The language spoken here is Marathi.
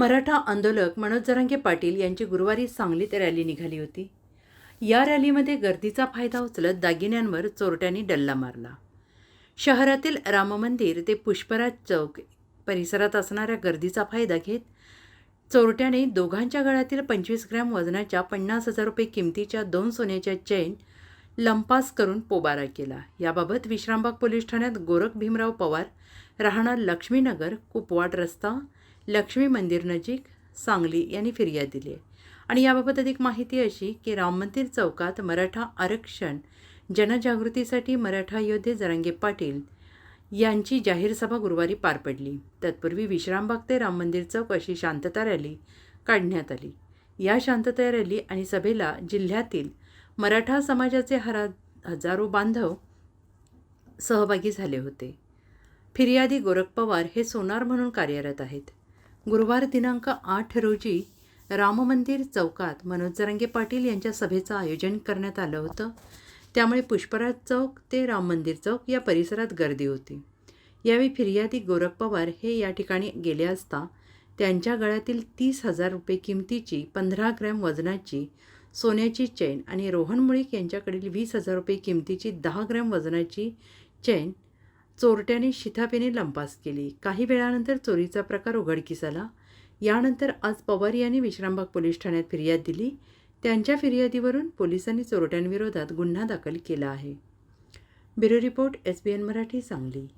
मराठा आंदोलक मनोज जरांगे पाटील यांची गुरुवारी सांगलीत रॅली निघाली होती. या रॅलीमध्ये गर्दीचा फायदा उचलत दागिन्यांवर चोरट्यांनी डल्ला मारला. शहरातील राममंदिर ते पुष्पराज चौक परिसरात असणाऱ्या गर्दीचा फायदा घेत चोरट्याने दोघांच्या गळ्यातील पंचवीस ग्रॅम वजनाच्या पन्नास हजार रुपये किमतीच्या दोन सोन्याच्या चैन लंपास करून पोबारा केला. याबाबत विश्रामबाग पोलीस ठाण्यात गोरख भीमराव पवार राहणार लक्ष्मीनगर कुपवाड रस्ता लक्ष्मी मंदिर नजीक सांगली यांनी फिर्याद दिली आहे. आणि याबाबत अधिक माहिती अशी की राम मंदिर चौकात मराठा आरक्षण जनजागृतीसाठी मराठा योद्धे जरांगे पाटील यांची जाहीर सभा गुरुवारी पार पडली. तत्पूर्वी विश्रामबाग ते राम मंदिर चौक अशी शांतता रॅली काढण्यात आली. या शांतता रॅली आणि सभेला जिल्ह्यातील मराठा समाजाचे हरा हजारो बांधव सहभागी झाले होते. फिर्यादी गोरख पवार हे सोनार म्हणून कार्यरत आहेत. गुरुवार दिनांक आठ रोजी राममंदिर चौकात मनोज जरांगे पाटील यांच्या सभेचं आयोजन करण्यात आलं होतं. त्यामुळे पुष्पराज चौक ते राम मंदिर चौक या परिसरात गर्दी होती. यावेळी फिर्यादी गोरख पवार हे या ठिकाणी गेले असता त्यांच्या गळ्यातील तीस हजार रुपये किमतीची पंधरा ग्रॅम वजनाची सोन्याची चैन आणि रोहन मुळीक यांच्याकडील वीस हजार रुपये किमतीची दहा ग्रॅम वजनाची चैन चोरट्याने शिथापेने लंपास केली. काही वेळानंतर चोरीचा प्रकार उघडकीस आला. यानंतर आज पवार यांनी विश्रामबाग पोलीस ठाण्यात फिर्याद दिली. त्यांच्या फिर्यादीवरून पोलिसांनी चोरट्यांविरोधात गुन्हा दाखल केला आहे. Bureau report S B N Marathi Sangli.